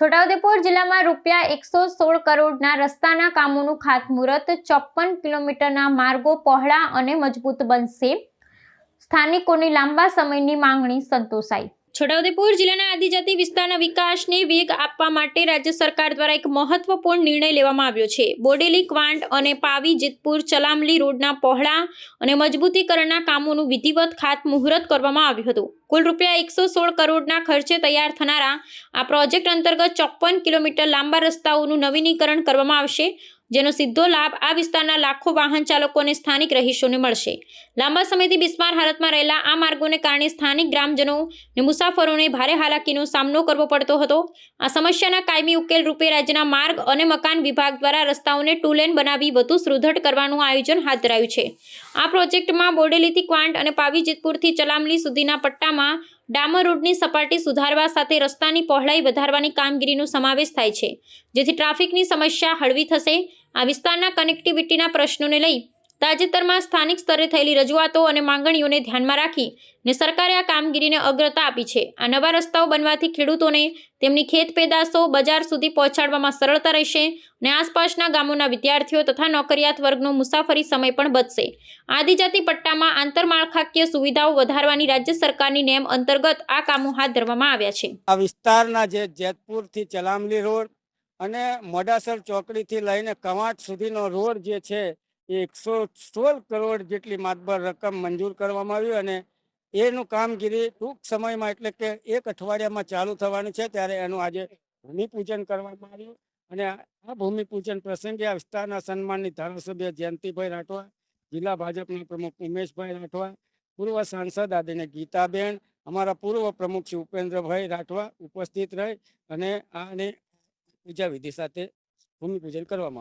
છોટાઉદેપુર જિલ્લામાં રૂપિયા એકસો સોળ કરોડના રસ્તાના કામોનું ખાતમુહૂર્ત, ચોપ્પન કિલોમીટરના માર્ગો પહોળા અને મજબૂત બનશે. સ્થાનિકોની લાંબા સમયની માંગણી સંતોષાઈ. છોટાઉદેપુર જિલ્લાના આદિજાતિ વિસ્તારના વિકાસને વેગ આપવા માટે રાજ્ય સરકાર દ્વારા એક મહત્વપૂર્ણ નિર્ણય લેવામાં આવ્યો છે. બોડેલી, ક્વાંટ અને પાવી, જેતપુર, ચલામલી રોડના પહોળા અને મજબૂતીકરણના કામોનું વિધિવત ખાતમુહૂર્ત કરવામાં આવ્યું હતું. કુલ રૂપિયા એકસો સોળ કરોડના ખર્ચે તૈયાર થનારા આ પ્રોજેક્ટ અંતર્ગત ચોપ્પન કિલોમીટર લાંબા રસ્તાઓનું નવીનીકરણ કરવામાં આવશે. જેનો સીધો લાભ આ વિસ્તારના લાખો વાહન ચાલકો અને સ્થાનિક રહીશોને મળશે. લાંબા સમયથી બિસ્માર હાલતમાં રહેલા આ માર્ગોને કારણે સ્થાનિક ગ્રામજનો અને મુસાફરોને ભારે હાલાકીનો સામનો કરવો પડતો હતો. આ સમસ્યાના કાયમી ઉકેલ રૂપે રાજ્યના માર્ગ અને મકાન વિભાગ દ્વારા રસ્તાઓને ટુ લેન બનાવી વધુ સુદૃઢ કરવાનું આયોજન હાથ ધરાયું છે. આ પ્રોજેક્ટમાં બોડેલીથી ક્વાંટ અને પાવી જેતપુરથી ચલામલી સુધીના પટ્ટામાં ડામર રોડની સપાટી સુધારવા સાથે રસ્તાની પહોળાઈ વધારવાની કામગીરીનો સમાવેશ થાય છે. જેથી ટ્રાફિકની સમસ્યા હળવી થશે. આ વિસ્તારના કનેક્ટિવિટીના પ્રશ્નોને લઈ તાજેતરમાં સ્થાનિક સ્તરે થયેલી રજૂઆતો અને માંગણીઓને ધ્યાનમાં રાખી ને સરકારે આ કામગીરીને અગ્રતા આપી છે. આ નવા રસ્તાઓ બનવાથી ખેડૂતોને તેમની ખેત પેદાશો બજાર સુધી પહોંચાડવામાં સરળતા રહેશે અને આસપાસના ગામોના વિદ્યાર્થીઓ તથા નોકરિયાત વર્ગનો મુસાફરી સમય પણ બચશે. આદિજાતિ પટ્ટામાં આંતરમાળખાકીય સુવિધાઓ વધારવાની રાજ્ય સરકારની નેમ અંતર્ગત આ કામો હાથ ધરવામાં આવ્યા છે. આ વિસ્તારના જે જેતપુરથી ચલામલી રોડ અને મોડાસર ચોકડીથી લઈને કવાંટ સુધીનો રોડ જે છે એકસો સોળ કરોડ જેટલી માતબર રકમ મંજૂર કરવામાં આવી અને એનું કામગીરી ટૂંક સમયમાં એટલે કે એક અઠવાડિયામાં ચાલુ થવાનું છે ત્યારે એનું આજે ભૂમિપૂજન કરવામાં આવ્યું અને આ ભૂમિપૂજન પ્રસંગે આ વિસ્તારના સન્માનની ધારાસભ્ય જયંતિભાઈ રાઠવા, જિલ્લા ભાજપના પ્રમુખ ઉમેશભાઈ રાઠવા, પૂર્વ સાંસદ આદિને ગીતાબેન, અમારા પૂર્વ પ્રમુખ શ્રી ઉપેન્દ્રભાઈ રાઠવા ઉપસ્થિત રહી અને આને પૂજા વિધિ સાથે ભૂમિપૂજન કરવામાં આવ્યું.